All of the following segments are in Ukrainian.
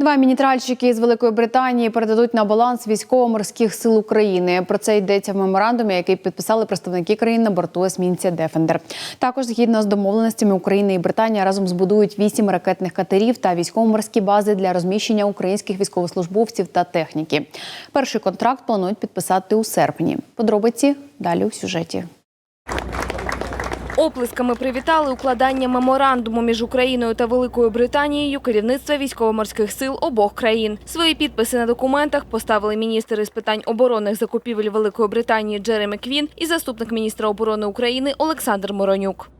Два мінітральщики з Великої Британії передадуть на баланс військово-морських сил України. Про це йдеться в меморандумі, який підписали представники країн на борту есмінця Дефендер. Також згідно з домовленостями України і Британія разом збудують вісім ракетних катерів та військово-морські бази для розміщення українських військовослужбовців та техніки. Перший контракт планують підписати у серпні. Подробиці далі у сюжеті. Оплесками привітали укладання меморандуму між Україною та Великою Британією керівництва військово-морських сил обох країн. Свої підписи на документах поставили міністр із питань оборонних закупівель Великої Британії Джеремі Квін і заступник міністра оборони України Олександр Моронюк.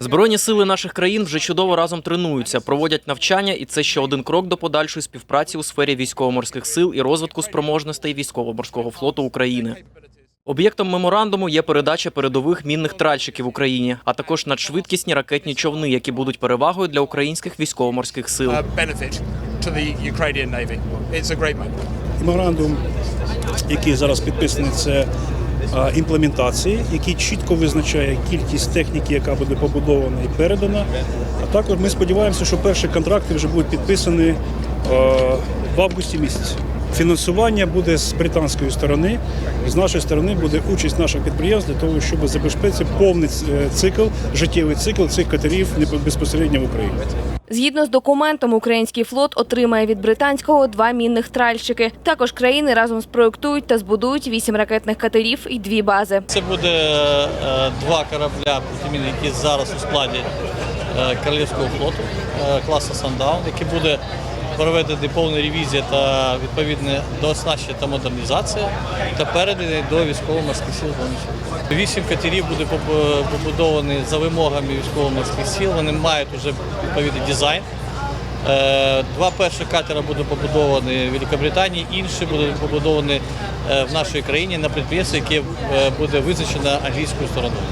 Збройні сили наших країн вже чудово разом тренуються, проводять навчання, і це ще один крок до подальшої співпраці у сфері військово-морських сил і розвитку спроможностей військово-морського флоту України. Об'єктом меморандуму є передача передових мінних тральщиків Україні, а також надшвидкісні ракетні човни, які будуть перевагою для українських військово-морських сил. uh. Меморандум, який зараз підписаний, це імплементації, який чітко визначає кількість техніки, яка буде побудована і передана. А також ми сподіваємося, що перші контракти вже будуть підписані в августі місяці. Фінансування буде з британської сторони, з нашої сторони буде участь наших підприємств для того, щоб забезпечити повний е, цикл, життєвий цикл цих катерів не- безпосередньо в Україні. Згідно з документом, український флот отримає від британського два мінних тральщики. Також країни разом спроектують та збудують вісім ракетних катерів і дві бази. Це буде е, два корабля, протимінні, які зараз у складі е, Королівського флоту класу Сандаун, які буде проведена повна ревізія та відповідне дооснащення та модернізація та переданий до військово-морських сил Вісім катерів буде побудовані за вимогами військово-морських сил. Вони мають вже відповідний дизайн. Е, Два перші катера будуть побудовані в Великобританії, інші будуть побудовані е, в нашій країні на підприємстві, яке е, буде визначено англійською стороною.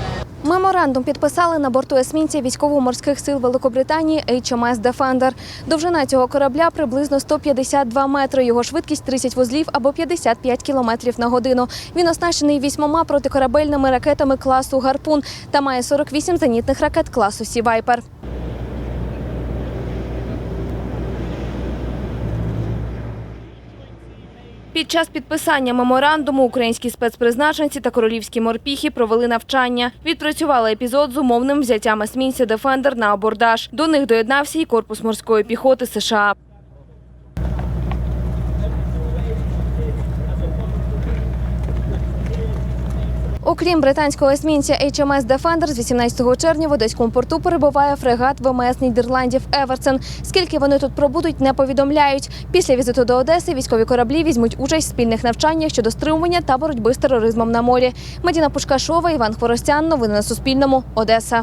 Меморандум підписали на борту есмінця військово-морських сил Великобританії HMS Defender. Довжина цього корабля приблизно 152 метри. Його швидкість 30 вузлів або 55 кілометрів на годину. Він оснащений вісьмома протикорабельними ракетами класу Гарпун та має 48 зенітних ракет класу Сі Вайпер. Під час підписання меморандуму українські спецпризначенці та королівські морпіхи провели навчання. Відпрацювали епізод з умовним взяттям есмінця Дефендер на абордаж. До них доєднався і корпус морської піхоти США. Окрім британського есмінця HMS Defender, з 18 червня в Одеському порту перебуває фрегат ВМС Нідерландів Еверсен. Скільки вони тут пробудуть, не повідомляють. Після візиту до Одеси військові кораблі візьмуть участь в спільних навчаннях щодо стримування та боротьби з тероризмом на морі. Медіна Пушкашова, Іван Хворостян. Новини на Суспільному. Одеса.